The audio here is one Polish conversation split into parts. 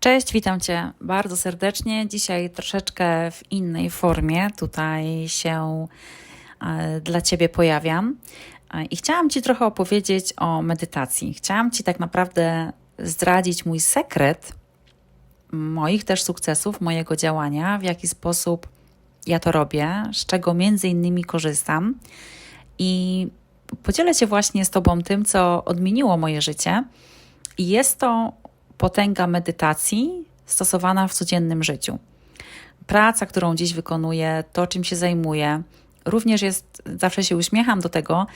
Cześć, witam Cię bardzo serdecznie. Dzisiaj troszeczkę w innej formie tutaj się e, dla Ciebie pojawiam. E, I chciałam Ci trochę opowiedzieć o medytacji. Chciałam Ci tak naprawdę zdradzić mój sekret moich też sukcesów, mojego działania, w jaki sposób ja to robię, z czego między innymi korzystam. I podzielę się właśnie z Tobą tym, co odmieniło moje życie. I jest to potęga medytacji stosowana w codziennym życiu. Praca, którą dziś wykonuję, to czym się zajmuję, również jest, zawsze się uśmiecham do tego,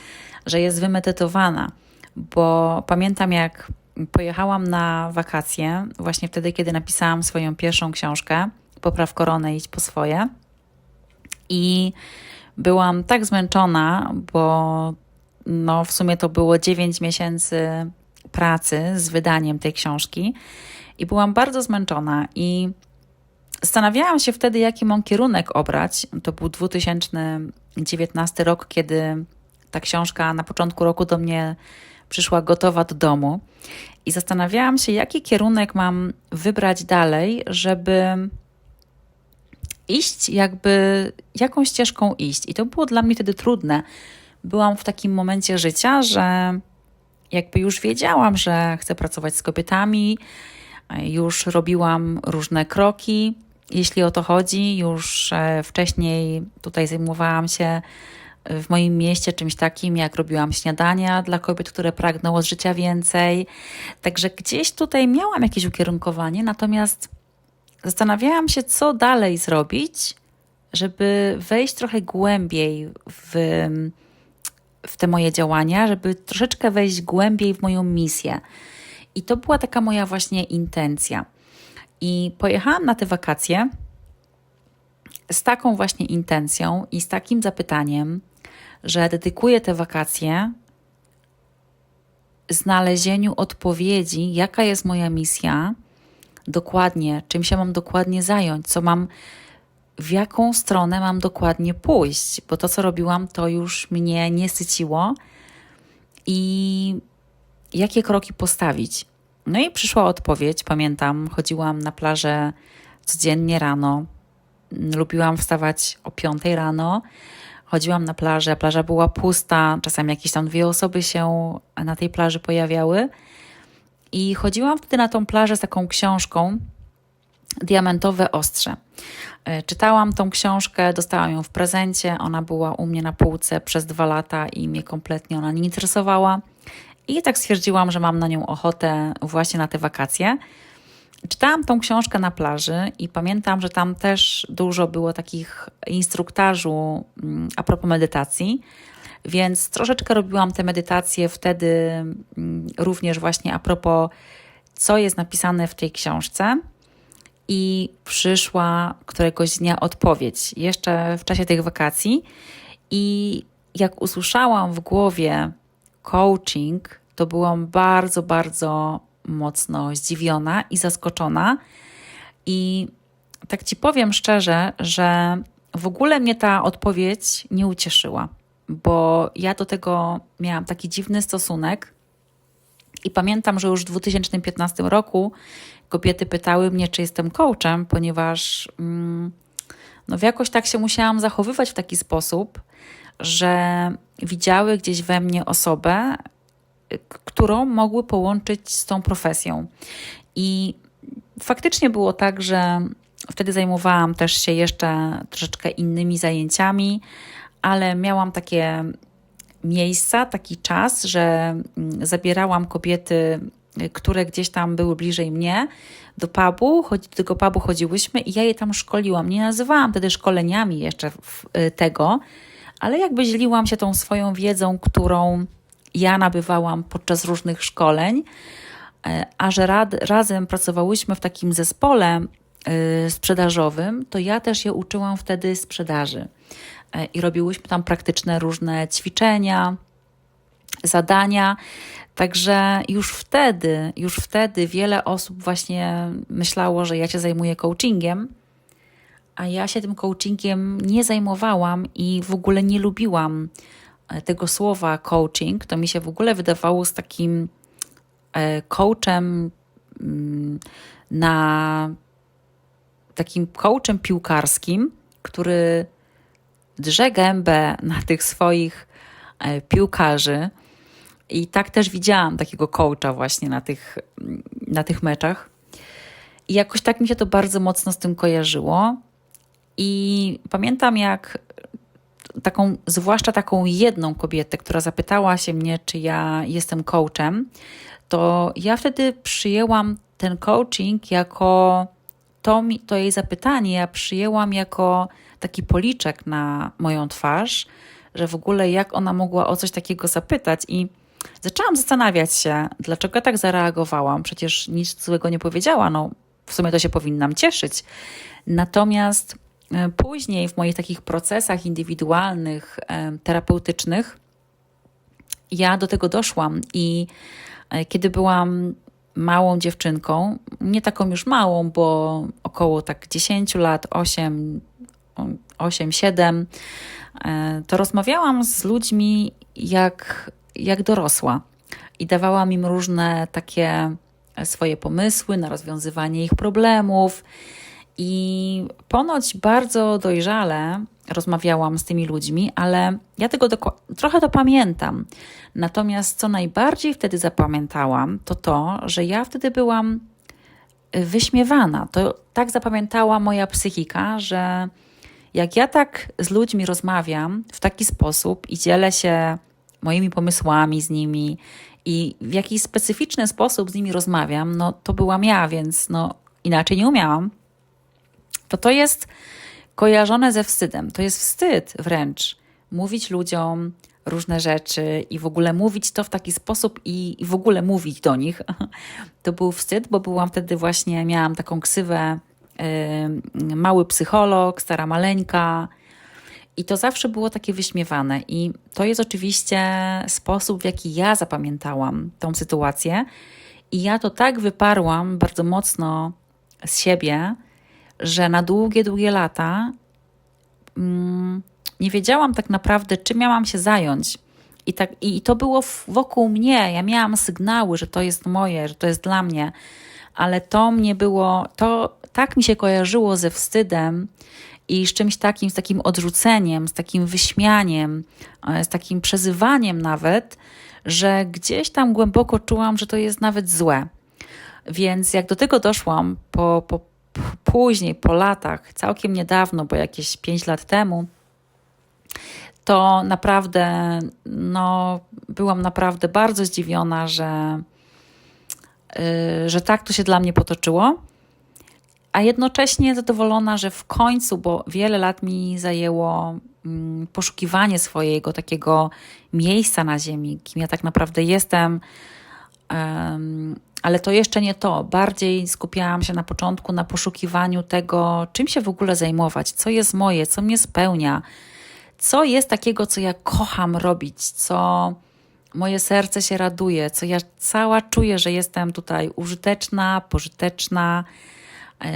że jest wymedytowana, bo pamiętam jak pojechałam na wakacje, właśnie wtedy, kiedy napisałam swoją pierwszą książkę, Popraw koronę, idź po swoje. I byłam tak zmęczona, bo no, w sumie to było 9 miesięcy pracy z wydaniem tej książki i byłam bardzo zmęczona i zastanawiałam się wtedy, jaki mam kierunek obrać. To był 2019 rok, kiedy ta książka na początku roku do mnie przyszła gotowa do domu i zastanawiałam się, jaki kierunek mam wybrać dalej, żeby iść, jakby jaką ścieżką iść. I to było dla mnie wtedy trudne. Byłam w takim momencie życia, że jakby już wiedziałam, że chcę pracować z kobietami, już robiłam różne kroki, jeśli o to chodzi. Już e, wcześniej tutaj zajmowałam się w moim mieście czymś takim, jak robiłam śniadania dla kobiet, które pragną od życia więcej. Także gdzieś tutaj miałam jakieś ukierunkowanie, natomiast zastanawiałam się, co dalej zrobić, żeby wejść trochę głębiej w w te moje działania, żeby troszeczkę wejść głębiej w moją misję. I to była taka moja właśnie intencja. I pojechałam na te wakacje z taką właśnie intencją i z takim zapytaniem, że dedykuję te wakacje znalezieniu odpowiedzi, jaka jest moja misja, dokładnie, czym się mam dokładnie zająć, co mam w jaką stronę mam dokładnie pójść, bo to, co robiłam, to już mnie nie syciło i jakie kroki postawić. No i przyszła odpowiedź. Pamiętam, chodziłam na plażę codziennie rano. Lubiłam wstawać o 5 rano. Chodziłam na plażę, plaża była pusta, czasami jakieś tam dwie osoby się na tej plaży pojawiały. I chodziłam wtedy na tą plażę z taką książką Diamentowe Ostrze. E, czytałam tą książkę, dostałam ją w prezencie. Ona była u mnie na półce przez dwa lata i mnie kompletnie ona nie interesowała. I tak stwierdziłam, że mam na nią ochotę właśnie na te wakacje. Czytałam tą książkę na plaży i pamiętam, że tam też dużo było takich instruktażu mm, a propos medytacji, więc troszeczkę robiłam te medytacje wtedy mm, również właśnie a propos, co jest napisane w tej książce i przyszła któregoś dnia odpowiedź, jeszcze w czasie tych wakacji. I jak usłyszałam w głowie coaching, to byłam bardzo, bardzo mocno zdziwiona i zaskoczona. I tak ci powiem szczerze, że w ogóle mnie ta odpowiedź nie ucieszyła, bo ja do tego miałam taki dziwny stosunek. I pamiętam, że już w 2015 roku kobiety pytały mnie, czy jestem coachem, ponieważ mm, no, jakoś tak się musiałam zachowywać w taki sposób, że widziały gdzieś we mnie osobę, którą mogły połączyć z tą profesją. I faktycznie było tak, że wtedy zajmowałam też się jeszcze troszeczkę innymi zajęciami, ale miałam takie miejsca, taki czas, że mm, zabierałam kobiety które gdzieś tam były bliżej mnie, do pubu, do tego pubu chodziłyśmy i ja je tam szkoliłam. Nie nazywałam wtedy szkoleniami jeszcze y, tego, ale jakby dzieliłam się tą swoją wiedzą, którą ja nabywałam podczas różnych szkoleń, e, a że rad, razem pracowałyśmy w takim zespole y, sprzedażowym, to ja też je uczyłam wtedy sprzedaży. I robiłyśmy tam praktyczne różne ćwiczenia, zadania. Także już wtedy, już wtedy wiele osób właśnie myślało, że ja się zajmuję coachingiem, a ja się tym coachingiem nie zajmowałam i w ogóle nie lubiłam e, tego słowa coaching. To mi się w ogóle wydawało z takim e, coachem mm, na takim coachem piłkarskim, który drze gębę na tych swoich e, piłkarzy. I tak też widziałam takiego coacha właśnie na tych, na tych meczach. I jakoś tak mi się to bardzo mocno z tym kojarzyło. I pamiętam, jak taką, zwłaszcza taką jedną kobietę, która zapytała się mnie, czy ja jestem coachem, to ja wtedy przyjęłam ten coaching jako to, mi, to jej zapytanie, ja przyjęłam jako taki policzek na moją twarz, że w ogóle jak ona mogła o coś takiego zapytać i zaczęłam zastanawiać się, dlaczego tak zareagowałam. Przecież nic złego nie powiedziała, no w sumie to się powinnam cieszyć. Natomiast e, później w moich takich procesach indywidualnych, e, terapeutycznych, ja do tego doszłam i e, kiedy byłam małą dziewczynką, nie taką już małą, bo około tak 10 lat, 8, 8 7, to rozmawiałam z ludźmi jak, jak dorosła i dawałam im różne takie swoje pomysły na rozwiązywanie ich problemów. I ponoć bardzo dojrzale rozmawiałam z tymi ludźmi, ale ja tego trochę to pamiętam. Natomiast co najbardziej wtedy zapamiętałam, to to, że ja wtedy byłam wyśmiewana. To tak zapamiętała moja psychika, że jak ja tak z ludźmi rozmawiam w taki sposób i dzielę się moimi pomysłami z nimi i w jakiś specyficzny sposób z nimi rozmawiam, no to byłam ja, więc no inaczej nie umiałam, to to jest kojarzone ze wstydem. To jest wstyd wręcz mówić ludziom różne rzeczy i w ogóle mówić to w taki sposób i, i w ogóle mówić do nich. To był wstyd, bo byłam wtedy właśnie, miałam taką ksywę yy, mały psycholog, stara maleńka, i to zawsze było takie wyśmiewane. I to jest oczywiście sposób, w jaki ja zapamiętałam tą sytuację. I ja to tak wyparłam bardzo mocno z siebie, że na długie, długie lata mm, nie wiedziałam tak naprawdę, czym miałam się zająć. I, tak, I to było wokół mnie. Ja miałam sygnały, że to jest moje, że to jest dla mnie, ale to mnie było, to tak mi się kojarzyło ze wstydem i z czymś takim, z takim odrzuceniem, z takim wyśmianiem, e, z takim przezywaniem nawet, że gdzieś tam głęboko czułam, że to jest nawet złe. Więc jak do tego doszłam po, po, później, po latach, całkiem niedawno, bo jakieś 5 lat temu, to naprawdę, no, byłam naprawdę bardzo zdziwiona, że, yy, że tak to się dla mnie potoczyło a jednocześnie zadowolona, że w końcu, bo wiele lat mi zajęło mm, poszukiwanie swojego takiego miejsca na ziemi, kim ja tak naprawdę jestem. ale to jeszcze nie to. Bardziej skupiałam się na początku na poszukiwaniu tego, czym się w ogóle zajmować, co jest moje, co mnie spełnia, co jest takiego, co ja kocham robić, co moje serce się raduje, co ja cała czuję, że jestem tutaj użyteczna, pożyteczna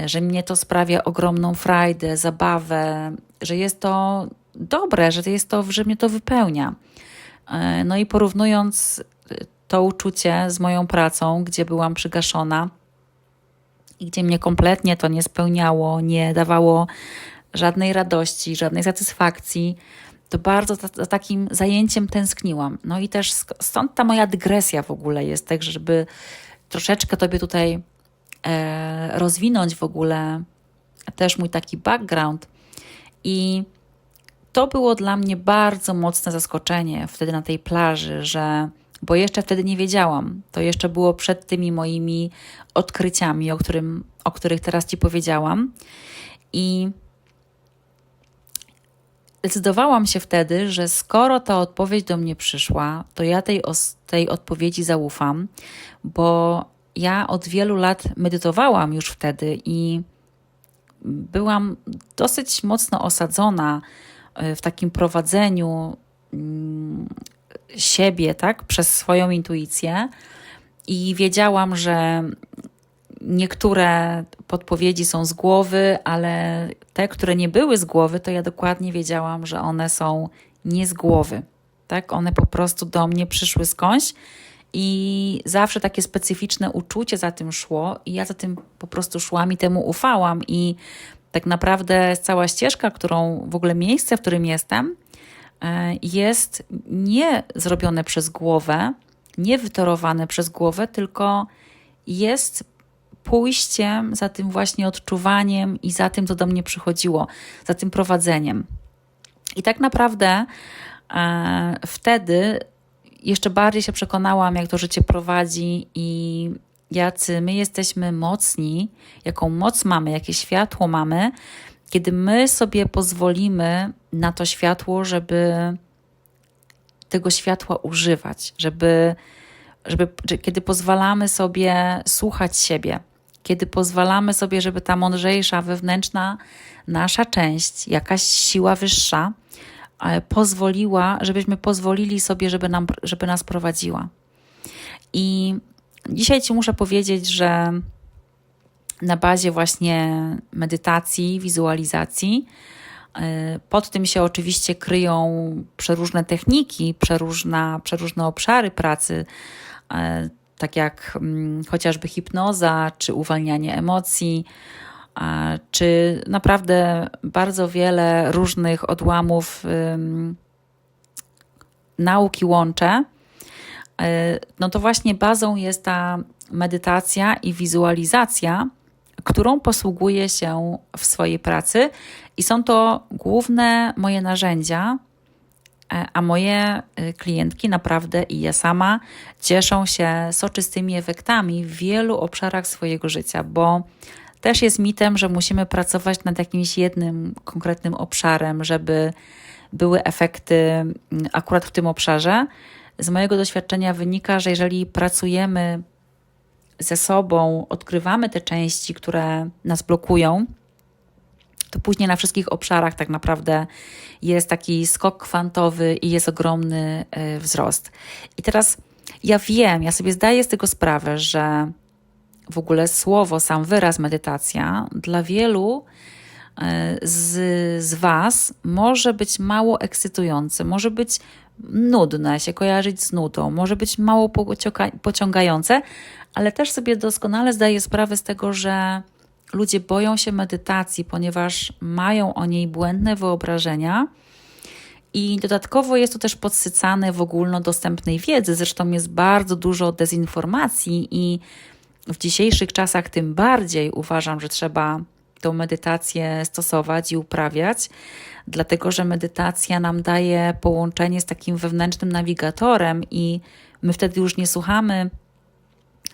że mnie to sprawia ogromną frajdę, zabawę, że jest to dobre, że jest to, że mnie to wypełnia. E, no i porównując e, to uczucie z moją pracą, gdzie byłam przygaszona i gdzie mnie kompletnie to nie spełniało, nie dawało żadnej radości, żadnej satysfakcji, to bardzo za takim zajęciem tęskniłam. No i też stąd ta moja dygresja w ogóle jest, tak, żeby troszeczkę Tobie tutaj E, rozwinąć w ogóle też mój taki background. I to było dla mnie bardzo mocne zaskoczenie wtedy na tej plaży, że bo jeszcze wtedy nie wiedziałam. To jeszcze było przed tymi moimi odkryciami, o, którym, o których teraz Ci powiedziałam. I zdecydowałam się wtedy, że skoro ta odpowiedź do mnie przyszła, to ja tej, tej odpowiedzi zaufam, bo ja od wielu lat medytowałam już wtedy i byłam dosyć mocno osadzona e, w takim prowadzeniu mm, siebie, tak, przez swoją intuicję i wiedziałam, że niektóre podpowiedzi są z głowy, ale te, które nie były z głowy, to ja dokładnie wiedziałam, że one są nie z głowy. Tak, one po prostu do mnie przyszły skądś I zawsze takie specyficzne uczucie za tym szło, i ja za tym po prostu szłam i temu ufałam. I tak naprawdę cała ścieżka, którą w ogóle miejsce, w którym jestem, e, jest nie zrobione przez głowę, nie wytorowane przez głowę, tylko jest pójściem za tym właśnie odczuwaniem i za tym, co do mnie przychodziło, za tym prowadzeniem. I tak naprawdę e, wtedy jeszcze bardziej się przekonałam, jak to życie prowadzi i jacy my jesteśmy mocni, jaką moc mamy, jakie światło mamy, kiedy my sobie pozwolimy na to światło, żeby tego światła używać, żeby, żeby kiedy pozwalamy sobie słuchać siebie, kiedy pozwalamy sobie, żeby ta mądrzejsza, wewnętrzna nasza część, jakaś siła wyższa, pozwoliła, żebyśmy pozwolili sobie, żeby, nam, żeby nas prowadziła. I dzisiaj Ci muszę powiedzieć, że na bazie właśnie medytacji, wizualizacji, e, pod tym się oczywiście kryją przeróżne techniki, przeróżne, przeróżne obszary pracy, e, tak jak mm, chociażby hipnoza, czy uwalnianie emocji, czy naprawdę bardzo wiele różnych odłamów nauki łączę, e, no to właśnie bazą jest ta medytacja i wizualizacja, którą posługuję się w swojej pracy, i są to główne moje narzędzia, E, a moje e, klientki naprawdę i ja sama cieszą się soczystymi efektami w wielu obszarach swojego życia, bo też jest mitem, że musimy pracować nad jakimś jednym konkretnym obszarem, żeby były efekty mm, akurat w tym obszarze. Z mojego doświadczenia wynika, że jeżeli pracujemy ze sobą, odkrywamy te części, które nas blokują, to później na wszystkich obszarach tak naprawdę jest taki skok kwantowy i jest ogromny e, wzrost. I teraz ja wiem, ja sobie zdaję z tego sprawę, że w ogóle słowo, sam wyraz medytacja dla wielu e, z, z Was może być mało ekscytujące, może być nudne, się kojarzyć z nudą, może być mało pociągające, ale też sobie doskonale zdaję sprawę z tego, że ludzie boją się medytacji, ponieważ mają o niej błędne wyobrażenia. I dodatkowo jest to też podsycane w ogólnodostępnej wiedzy. Zresztą jest bardzo dużo dezinformacji, i w dzisiejszych czasach tym bardziej uważam, że trzeba tą medytację stosować i uprawiać, dlatego że medytacja nam daje połączenie z takim wewnętrznym nawigatorem, i my wtedy już nie słuchamy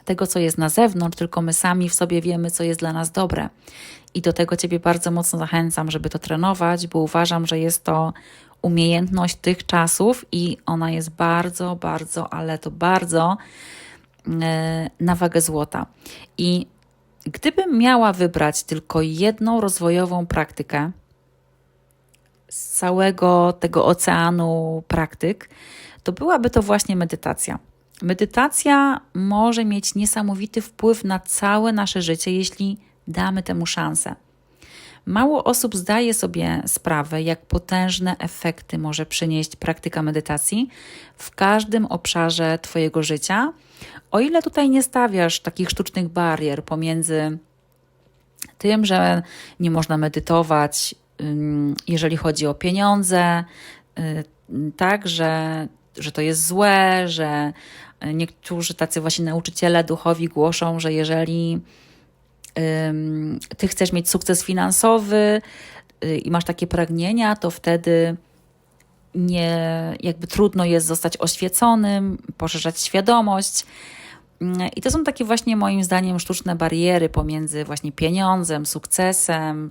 tego, co jest na zewnątrz, tylko my sami w sobie wiemy, co jest dla nas dobre. I do tego Ciebie bardzo mocno zachęcam, żeby to trenować, bo uważam, że jest to umiejętność tych czasów i ona jest bardzo, bardzo, ale to bardzo na wagę złota. I gdybym miała wybrać tylko jedną rozwojową praktykę z całego tego oceanu praktyk, to byłaby to właśnie medytacja. Medytacja może mieć niesamowity wpływ na całe nasze życie, jeśli damy temu szansę. Mało osób zdaje sobie sprawę, jak potężne efekty może przynieść praktyka medytacji w każdym obszarze Twojego życia, o ile tutaj nie stawiasz takich sztucznych barier pomiędzy tym, że nie można medytować, jeżeli chodzi o pieniądze, y, tak, że, że to jest złe, że Niektórzy tacy właśnie nauczyciele duchowi głoszą, że jeżeli ty chcesz mieć sukces finansowy y, i masz takie pragnienia, to wtedy nie, jakby trudno jest zostać oświeconym, poszerzać świadomość. I to są takie właśnie moim zdaniem sztuczne bariery pomiędzy właśnie pieniądzem, sukcesem,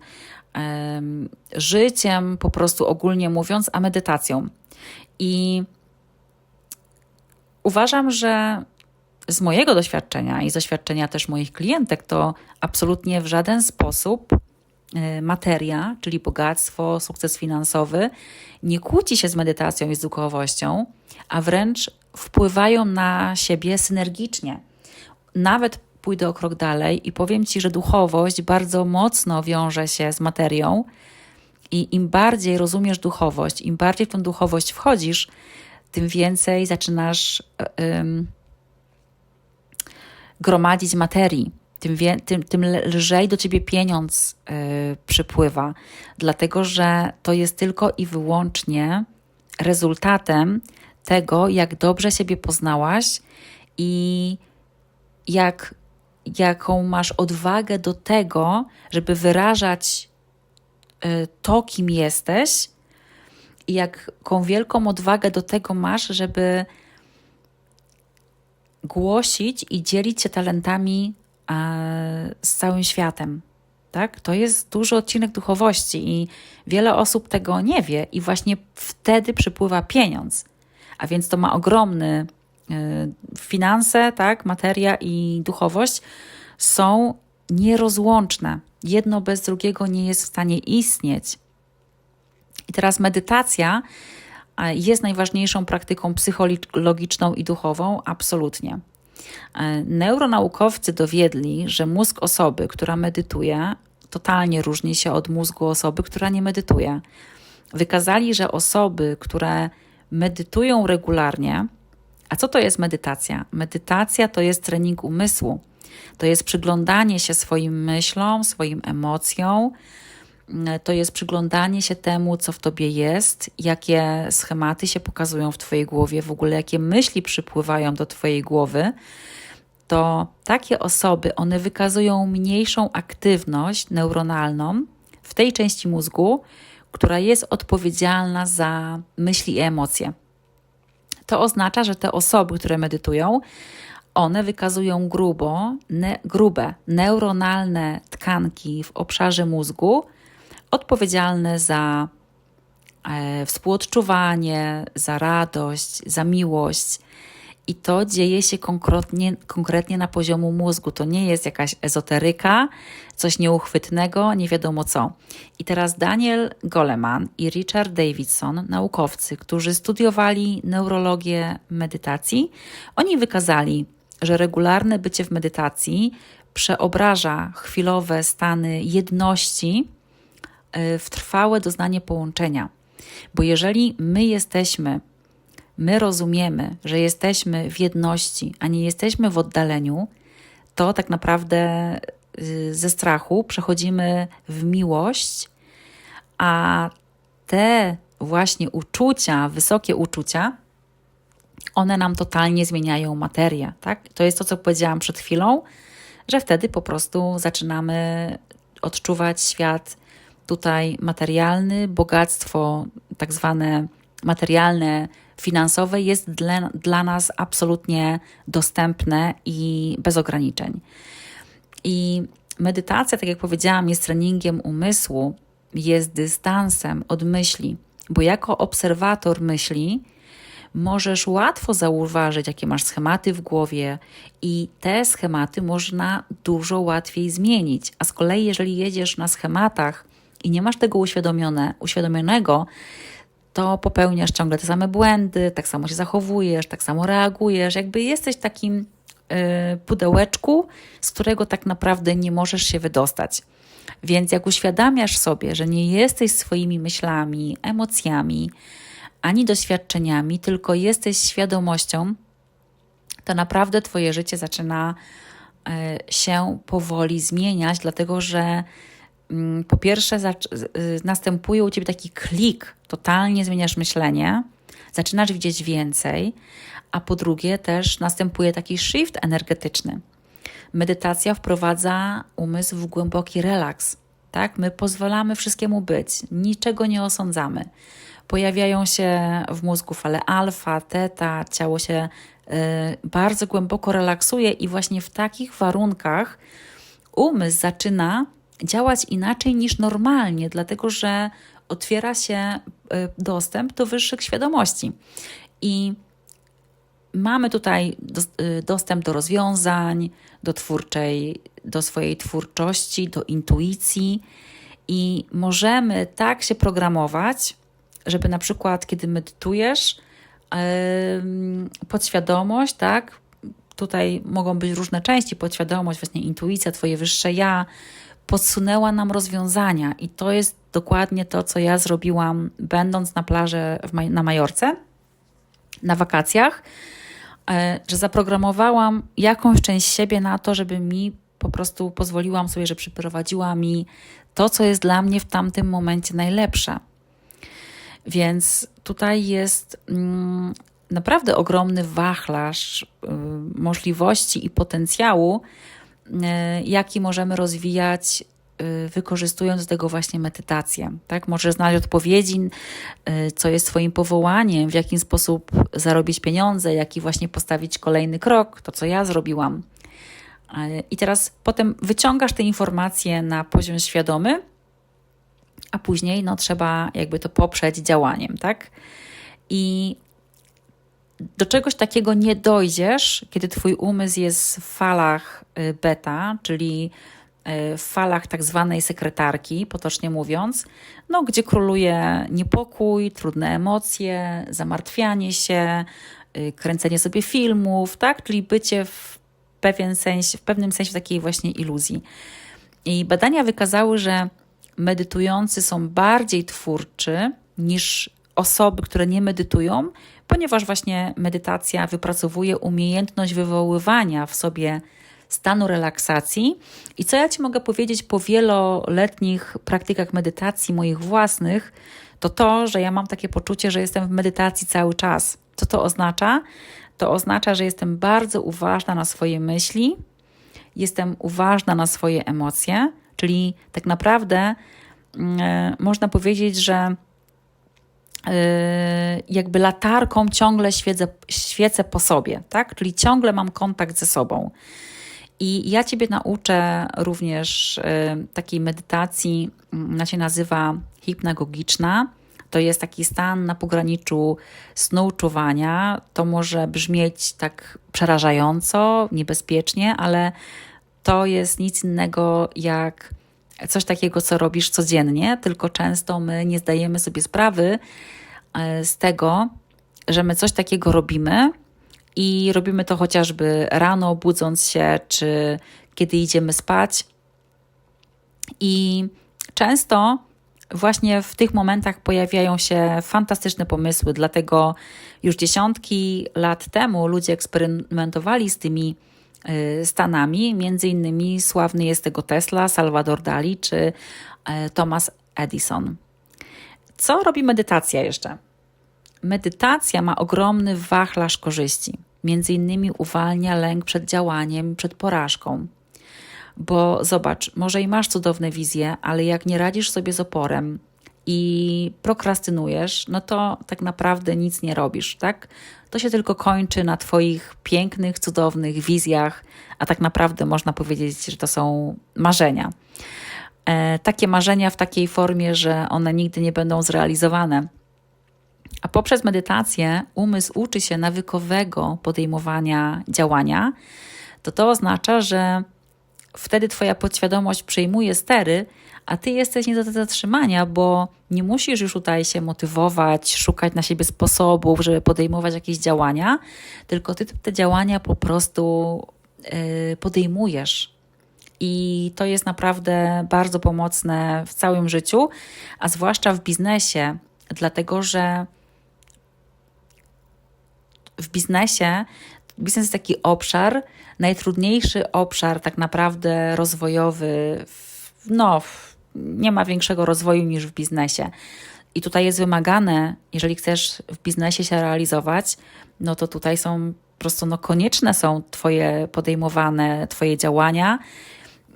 życiem, po prostu ogólnie mówiąc, a medytacją. I Uważam, że z mojego doświadczenia i z doświadczenia też moich klientek, to absolutnie w żaden sposób y, materia, czyli bogactwo, sukces finansowy, nie kłóci się z medytacją i z duchowością, a wręcz wpływają na siebie synergicznie. Nawet pójdę o krok dalej i powiem Ci, że duchowość bardzo mocno wiąże się z materią. I im bardziej rozumiesz duchowość, im bardziej w tą duchowość wchodzisz, tym więcej zaczynasz um, gromadzić materii, tym, wie, tym, tym lżej do ciebie pieniądz yy, przypływa, dlatego że to jest tylko i wyłącznie rezultatem tego, jak dobrze siebie poznałaś i jak, jaką masz odwagę do tego, żeby wyrażać y, to, kim jesteś, i jaką wielką odwagę do tego masz, żeby głosić i dzielić się talentami z całym światem. Tak? To jest duży odcinek duchowości i wiele osób tego nie wie, i właśnie wtedy przypływa pieniądz. A więc to ma ogromny y, finanse, tak, materia i duchowość są nierozłączne. Jedno bez drugiego nie jest w stanie istnieć. I teraz medytacja jest najważniejszą praktyką psychologiczną i duchową, absolutnie. E, neuronaukowcy dowiedli, że mózg osoby, która medytuje, totalnie różni się od mózgu osoby, która nie medytuje. Wykazali, że osoby, które medytują regularnie, a co to jest medytacja? Medytacja to jest trening umysłu. To jest przyglądanie się swoim myślom, swoim emocjom, to jest przyglądanie się temu, co w tobie jest, jakie schematy się pokazują w twojej głowie, w ogóle jakie myśli przypływają do twojej głowy, to takie osoby, one wykazują mniejszą aktywność neuronalną w tej części mózgu, która jest odpowiedzialna za myśli i emocje. To oznacza, że te osoby, które medytują, one wykazują grubo, ne, grube neuronalne tkanki w obszarze mózgu, odpowiedzialne za e, współodczuwanie, za radość, za miłość. I to dzieje się konkretnie, konkretnie na poziomu mózgu. To nie jest jakaś ezoteryka, coś nieuchwytnego, nie wiadomo co. I teraz Daniel Goleman i Richard Davidson, naukowcy, którzy studiowali neurologię medytacji, oni wykazali, że regularne bycie w medytacji przeobraża chwilowe stany jedności w trwałe doznanie połączenia. Bo jeżeli my jesteśmy, my rozumiemy, że jesteśmy w jedności, a nie jesteśmy w oddaleniu, to tak naprawdę y, ze strachu przechodzimy w miłość, a te właśnie uczucia, wysokie uczucia, one nam totalnie zmieniają materię, tak? To jest to, co powiedziałam przed chwilą, że wtedy po prostu zaczynamy odczuwać świat tutaj materialny, bogactwo tak zwane materialne, finansowe jest dla, dla nas absolutnie dostępne i bez ograniczeń. I medytacja, tak jak powiedziałam, jest treningiem umysłu, jest dystansem od myśli, bo jako obserwator myśli możesz łatwo zauważyć, jakie masz schematy w głowie, i te schematy można dużo łatwiej zmienić. A z kolei, jeżeli jedziesz na schematach, i nie masz tego uświadomione, uświadomionego, to popełniasz ciągle te same błędy, tak samo się zachowujesz, tak samo reagujesz, jakby jesteś takim yy, pudełeczku, z którego tak naprawdę nie możesz się wydostać. Więc jak uświadamiasz sobie, że nie jesteś swoimi myślami, emocjami, ani doświadczeniami, tylko jesteś świadomością, to naprawdę Twoje życie zaczyna y, się powoli zmieniać, dlatego że po pierwsze y, następuje u ciebie taki klik, totalnie zmieniasz myślenie, zaczynasz widzieć więcej, a po drugie też następuje taki shift energetyczny. Medytacja wprowadza umysł w głęboki relaks. Tak? My pozwalamy wszystkiemu być, niczego nie osądzamy. Pojawiają się w mózgu fale alfa, teta, ciało się y, bardzo głęboko relaksuje, i właśnie w takich warunkach umysł zaczyna działać inaczej niż normalnie, dlatego że otwiera się y, dostęp do wyższych świadomości. I mamy tutaj y, dostęp do rozwiązań, do twórczej, do swojej twórczości, do intuicji i możemy tak się programować, żeby na przykład, kiedy medytujesz, podświadomość, tak? Tutaj mogą być różne części, podświadomość, właśnie intuicja, Twoje wyższe ja, podsunęła nam rozwiązania i to jest dokładnie to, co ja zrobiłam, będąc na plaży na Majorce, na wakacjach. e, że zaprogramowałam jakąś część siebie na to, żeby mi po prostu pozwoliłam sobie, że przyprowadziła mi to, co jest dla mnie w tamtym momencie najlepsze. Więc tutaj jest mm, naprawdę ogromny wachlarz y, możliwości i potencjału, jaki możemy rozwijać, y, wykorzystując do tego właśnie medytację. Tak? Możesz znaleźć odpowiedzi, co jest Twoim powołaniem, w jaki sposób zarobić pieniądze, jaki właśnie postawić kolejny krok, to co ja zrobiłam. I teraz potem wyciągasz te informacje na poziom świadomy, a później no, trzeba jakby to poprzeć działaniem, tak? I do czegoś takiego nie dojdziesz, kiedy Twój umysł jest w falach y, beta, czyli y, w falach tak zwanej sekretarki, potocznie mówiąc, no, gdzie króluje niepokój, trudne emocje, zamartwianie się, y, kręcenie sobie filmów, tak? czyli bycie w, pewien sens, w pewnym sensie takiej właśnie iluzji. I badania wykazały, że medytujący są bardziej twórczy niż osoby, które nie medytują, ponieważ właśnie medytacja wypracowuje umiejętność wywoływania w sobie stanu relaksacji. I co ja Ci mogę powiedzieć po wieloletnich praktykach medytacji moich własnych, to to, że ja mam takie poczucie, że jestem w medytacji cały czas. Co to oznacza? To oznacza, że jestem bardzo uważna na swoje myśli, jestem uważna na swoje emocje, czyli tak naprawdę yy, można powiedzieć, że jakby latarką ciągle świecę, świecę po sobie, tak? Czyli ciągle mam kontakt ze sobą. I ja Ciebie nauczę również y, takiej medytacji, mm, ona się nazywa hipnagogiczna. To jest taki stan na pograniczu snu czuwania. To może brzmieć tak przerażająco, niebezpiecznie, ale to jest nic innego jak coś takiego, co robisz codziennie, tylko często my nie zdajemy sobie sprawy z tego, że my coś takiego robimy i robimy to chociażby rano, budząc się, czy kiedy idziemy spać. I często właśnie w tych momentach pojawiają się fantastyczne pomysły, dlatego już dziesiątki lat temu ludzie eksperymentowali z tymi Y, Stanami. Między innymi sławny jest tego Tesla, Salvador Dali czy y, Thomas Edison. Co robi medytacja jeszcze? Medytacja ma ogromny wachlarz korzyści. Między innymi uwalnia lęk przed działaniem, przed porażką. Bo zobacz, może i masz cudowne wizje, ale jak nie radzisz sobie z oporem, i prokrastynujesz, no to tak naprawdę nic nie robisz, tak? To się tylko kończy na Twoich pięknych, cudownych wizjach, a tak naprawdę można powiedzieć, że to są marzenia. E, takie marzenia w takiej formie, że one nigdy nie będą zrealizowane. A poprzez medytację umysł uczy się nawykowego podejmowania działania. To to oznacza, że wtedy Twoja podświadomość przejmuje stery, a Ty jesteś nie do zatrzymania, bo nie musisz już tutaj się motywować, szukać na siebie sposobów, żeby podejmować jakieś działania, tylko Ty te działania po prostu yy, podejmujesz. I to jest naprawdę bardzo pomocne w całym życiu, a zwłaszcza w biznesie, dlatego że w biznesie biznes jest taki obszar, najtrudniejszy obszar tak naprawdę rozwojowy, no, nie ma większego rozwoju niż w biznesie. I tutaj jest wymagane, jeżeli chcesz w biznesie się realizować, no to tutaj są po prostu no, konieczne są Twoje podejmowane, Twoje działania,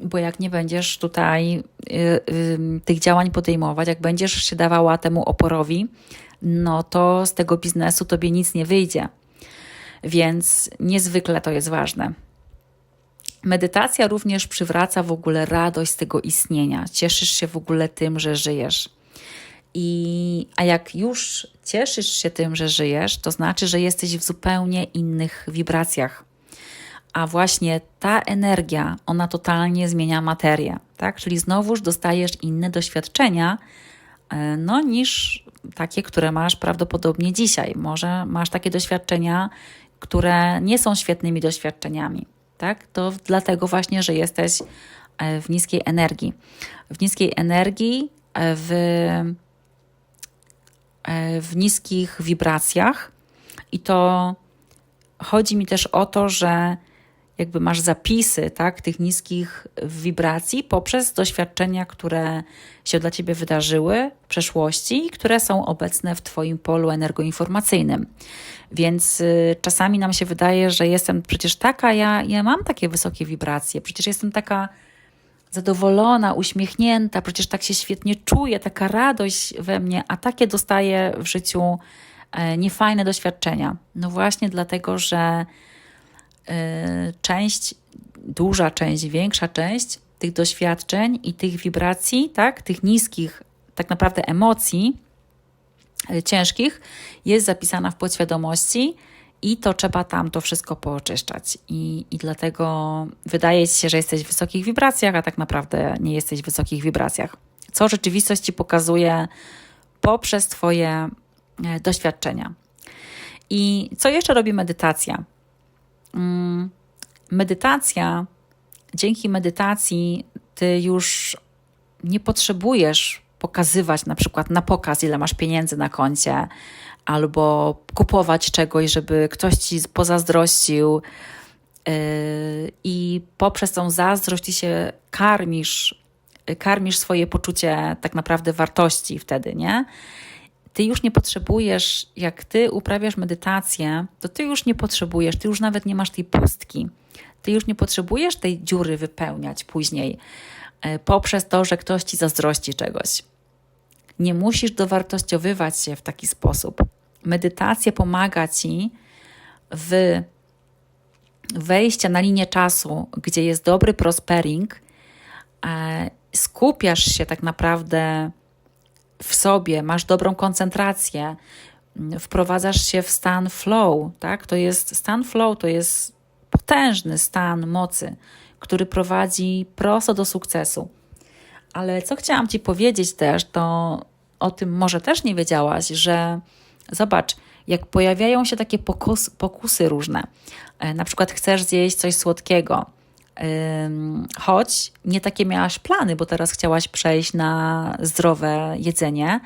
bo jak nie będziesz tutaj y, y, tych działań podejmować, jak będziesz się dawała temu oporowi, no to z tego biznesu tobie nic nie wyjdzie. Więc niezwykle to jest ważne. Medytacja również przywraca w ogóle radość z tego istnienia. Cieszysz się w ogóle tym, że żyjesz. I, a jak już cieszysz się tym, że żyjesz, to znaczy, że jesteś w zupełnie innych wibracjach. A właśnie ta energia, ona totalnie zmienia materię, tak? Czyli znowuż dostajesz inne doświadczenia, e, no, niż takie, które masz prawdopodobnie dzisiaj. Może masz takie doświadczenia, które nie są świetnymi doświadczeniami tak? To dlatego właśnie, że jesteś e, w niskiej energii. W niskiej energii, e, w, w niskich wibracjach i to chodzi mi też o to, że jakby masz zapisy tak, tych niskich wibracji poprzez doświadczenia, które się dla ciebie wydarzyły w przeszłości i które są obecne w twoim polu energoinformacyjnym. Więc y, czasami nam się wydaje, że jestem przecież taka, ja, ja mam takie wysokie wibracje, przecież jestem taka zadowolona, uśmiechnięta, przecież tak się świetnie czuję, taka radość we mnie, a takie dostaję w życiu e, niefajne doświadczenia. No właśnie dlatego, że część, duża część, większa część tych doświadczeń i tych wibracji, tak, tych niskich tak naprawdę emocji e, ciężkich jest zapisana w podświadomości i to trzeba tam to wszystko pooczyszczać. I, I dlatego wydaje ci się, że jesteś w wysokich wibracjach, a tak naprawdę nie jesteś w wysokich wibracjach. Co rzeczywistość ci pokazuje poprzez Twoje e, doświadczenia. I co jeszcze robi medytacja? Mm, medytacja, dzięki medytacji, ty już nie potrzebujesz pokazywać na przykład na pokaz, ile masz pieniędzy na koncie, albo kupować czegoś, żeby ktoś ci pozazdrościł. Yy, I poprzez tą zazdrość ty się karmisz, karmisz swoje poczucie tak naprawdę wartości wtedy, nie? Ty już nie potrzebujesz, jak ty uprawiasz medytację, to ty już nie potrzebujesz, ty już nawet nie masz tej pustki. Ty już nie potrzebujesz tej dziury wypełniać później yy, poprzez to, że ktoś ci zazdrości czegoś. Nie musisz dowartościowywać się w taki sposób. Medytacja pomaga ci w wejściu na linię czasu, gdzie jest dobry prospering, e, skupiasz się tak naprawdę w sobie, masz dobrą koncentrację, wprowadzasz się w stan flow, tak? To jest stan flow, to jest potężny stan mocy, który prowadzi prosto do sukcesu. Ale co chciałam Ci powiedzieć też, to o tym może też nie wiedziałaś, że zobacz, jak pojawiają się takie pokus, pokusy różne, e, na przykład chcesz zjeść coś słodkiego, choć nie takie miałaś plany, bo teraz chciałaś przejść na zdrowe jedzenie,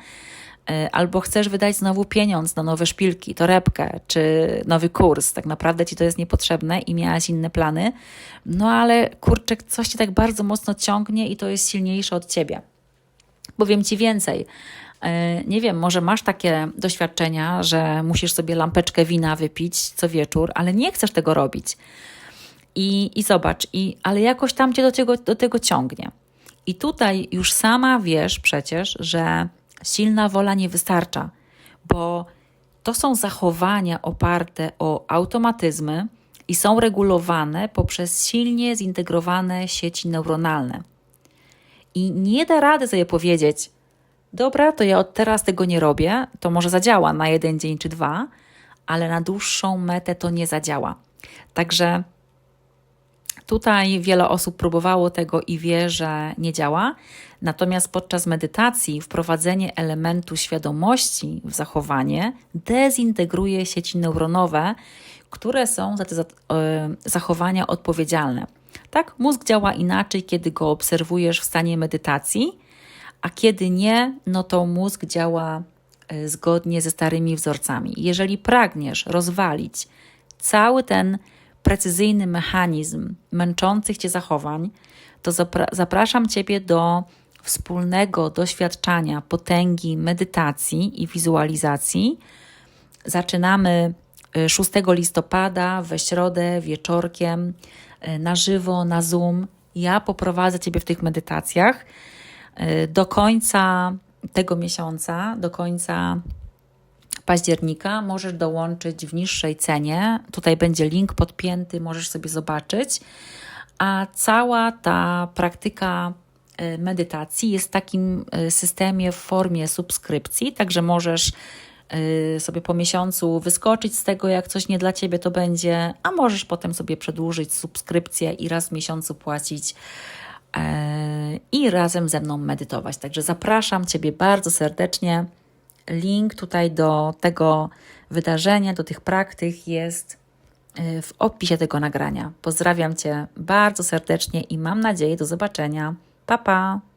e, albo chcesz wydać znowu pieniądz na nowe szpilki, torebkę czy nowy kurs, tak naprawdę ci to jest niepotrzebne i miałaś inne plany, no ale kurczę, coś ci tak bardzo mocno ciągnie i to jest silniejsze od ciebie. Powiem ci więcej. E, nie wiem, może masz takie doświadczenia, że musisz sobie lampeczkę wina wypić co wieczór, ale nie chcesz tego robić. I, i zobacz, i, ale jakoś tam cię do tego, do tego ciągnie. I tutaj już sama wiesz przecież, że silna wola nie wystarcza, bo to są zachowania oparte o automatyzmy i są regulowane poprzez silnie zintegrowane sieci neuronalne. I nie da rady sobie powiedzieć, dobra, to ja od teraz tego nie robię, to może zadziała na jeden dzień czy dwa, ale na dłuższą metę to nie zadziała. Także tutaj wiele osób próbowało tego i wie, że nie działa. Natomiast podczas medytacji wprowadzenie elementu świadomości w zachowanie dezintegruje sieci neuronowe, które są za te e, zachowania odpowiedzialne. Tak, mózg działa inaczej, kiedy go obserwujesz w stanie medytacji, a kiedy nie, no to mózg działa e, zgodnie ze starymi wzorcami. Jeżeli pragniesz rozwalić cały ten precyzyjny mechanizm męczących cię zachowań, to zapraszam ciebie do wspólnego doświadczania potęgi medytacji i wizualizacji. Zaczynamy 6 e, listopada we środę wieczorkiem e, na żywo, na Zoom. Ja poprowadzę Ciebie w tych medytacjach. E, do końca tego miesiąca, do końca października możesz dołączyć w niższej cenie. Tutaj będzie link podpięty, możesz sobie zobaczyć. A cała ta praktyka e, medytacji jest w takim e, systemie w formie subskrypcji, także możesz sobie po miesiącu wyskoczyć z tego, jak coś nie dla ciebie to będzie, a możesz potem sobie przedłużyć subskrypcję i raz w miesiącu płacić i razem ze mną medytować. Także zapraszam Ciebie bardzo serdecznie. Link tutaj do tego wydarzenia, do tych praktyk jest y, w opisie tego nagrania. Pozdrawiam Cię bardzo serdecznie i mam nadzieję do zobaczenia. Pa, pa!